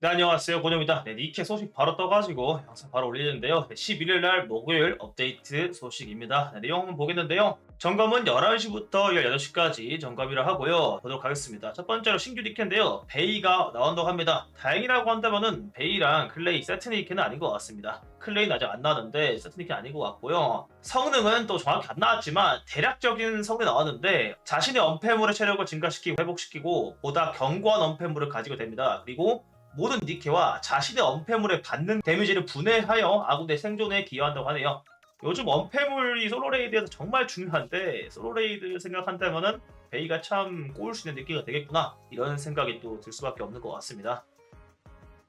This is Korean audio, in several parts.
네, 안녕하세요. 고정입니다. 네, 니케 소식 바로 떠가지고 영상 바로 올리는데요. 네, 11일 날 목요일 업데이트 소식입니다. 네, 내용 한번 보겠는데요. 점검은 11시부터 18시까지 점검이라 하고요. 보도록 하겠습니다. 첫 번째로 신규 니케인데요. 베이가 나온다고 합니다. 다행이라고 한다면은 베이랑 클레이 세트 니케는 아닌 것 같습니다. 클레이는 아직 안 나왔는데 세트 니케는 아닌 것 같고요. 성능은 또 정확히 안 나왔지만 대략적인 성능이 나왔는데 자신의 언패물의 체력을 증가시키고 회복시키고 보다 견고한 언패물을 가지고 됩니다. 그리고 모든 니케와 자신의 언패물에 받는 데미지를 분해하여 아군의 생존에 기여한다고 하네요. 요즘 언패물이 솔로레이드에서 정말 중요한데 솔로레이드 생각한다면은 베이가 참 꼬을 수 있는 느끼가 되겠구나 이런 생각이 또 들 수밖에 없는 것 같습니다.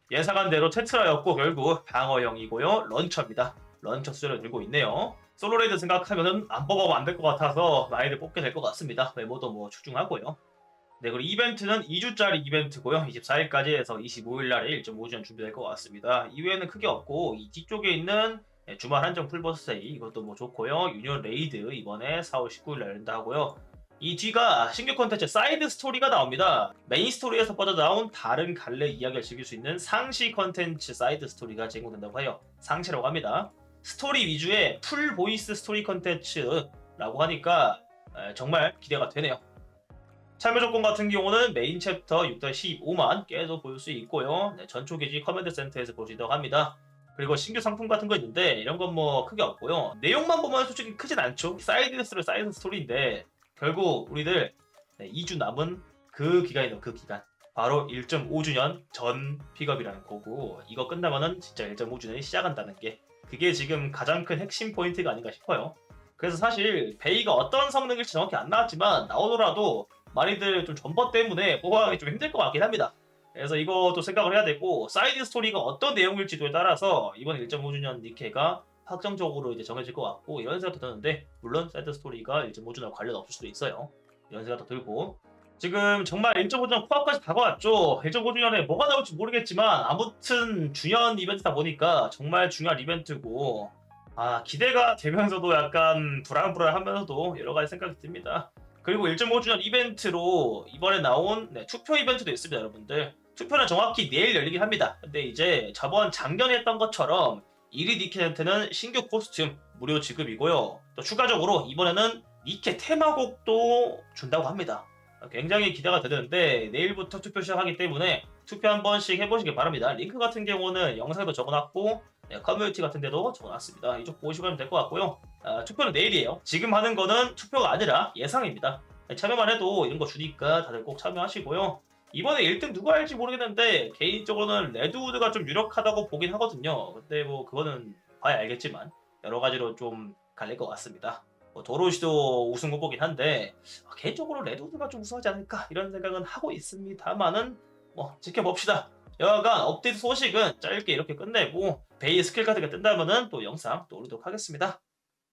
예상한 대로 테트라였고 결국 방어형이고요 런처입니다. 런처 수저를 들고 있네요. 솔로레이드 생각하면은 안 뽑아도 안 될 것 같아서 많이들 뽑게 될 것 같습니다. 외모도 뭐 출중하고요. 네, 그리고 이벤트는 2주짜리 이벤트고요. 24일까지 해서 25일 날에 1.5주년 준비될 것 같습니다. 이외에는 크게 없고 이 뒤쪽에 있는 네, 주말 한정 풀버스 세이 이것도 뭐 좋고요. 유니온 레이드 이번에 4월 19일날 열린다 하고요. 이 뒤가 신규 콘텐츠 사이드 스토리가 나옵니다. 메인 스토리에서 빠져나온 다른 갈래 이야기를 즐길 수 있는 상시 콘텐츠 사이드 스토리가 제공된다고 해요. 상시라고 합니다. 스토리 위주의 풀 보이스 스토리 콘텐츠라고 하니까 에, 정말 기대가 되네요. 참여 조건 같은 경우는 메인 챕터 6-15만 깨도 볼수 있고요. 네, 전초 기지 커맨드 센터에서 볼 수 있다고 합니다. 그리고 신규 상품 같은 거 있는데 이런 건 뭐 크게 없고요. 내용만 보면 솔직히 크진 않죠. 사이드스로 사이드 스토리인데 결국 우리들 네, 2주 남은 그 기간이죠. 그 기간. 바로 1.5주년 전 픽업이라는 거고 이거 끝나면은 진짜 1.5주년이 시작한다는 게 그게 지금 가장 큰 핵심 포인트가 아닌가 싶어요. 그래서 사실 베이가 어떤 성능일지 정확히 안 나왔지만 나오더라도 많이들 좀 전버 때문에 뽑아가기 좀 힘들 것 같긴 합니다. 그래서 이것도 생각을 해야 되고 사이드 스토리가 어떤 내용일지도에 따라서 이번 1.5주년 니케가 확정적으로 이제 정해질 것 같고 이런 생각도 드는데 물론 사이드 스토리가 1.5주년 관련 없을 수도 있어요. 이런 생각도 들고 지금 정말 1.5주년 코앞까지 다가왔죠. 1.5주년에 뭐가 나올지 모르겠지만 아무튼 주년 이벤트다 보니까 정말 중요한 이벤트고 아 기대가 되면서도 약간 불안불안하면서도 여러 가지 생각이 듭니다. 그리고 1.5주년 이벤트로 이번에 나온 네, 투표 이벤트도 있습니다, 여러분들. 투표는 정확히 내일 열리긴 합니다. 근데 이제 저번 작년에 했던 것처럼 1위 니케한테는 신규 코스튬 무료 지급이고요. 또 추가적으로 이번에는 니케 테마곡도 준다고 합니다. 굉장히 기대가 되는데 내일부터 투표 시작하기 때문에 투표 한 번씩 해보시기 바랍니다. 링크 같은 경우는 영상에도 적어놨고 네, 커뮤니티 같은 데도 적어놨습니다. 이쪽 보시면 될 것 같고요. 아, 투표는 내일이에요. 지금 하는 거는 투표가 아니라 예상입니다. 네, 참여만 해도 이런 거 주니까 다들 꼭 참여하시고요. 이번에 1등 누가 할지 모르겠는데 개인적으로는 레드우드가 좀 유력하다고 보긴 하거든요. 근데 뭐 그거는 봐야 알겠지만 여러 가지로 좀 갈릴 것 같습니다. 뭐 도로시도 우승 후보긴 한데 아, 개인적으로 레드우드가 좀 우승하지 않을까 이런 생각은 하고 있습니다만은 뭐 지켜봅시다. 여하간 업데이트 소식은 짧게 이렇게 끝내고 베이 스킬 카드가 뜬다면은 또 영상 또 올리도록 하겠습니다.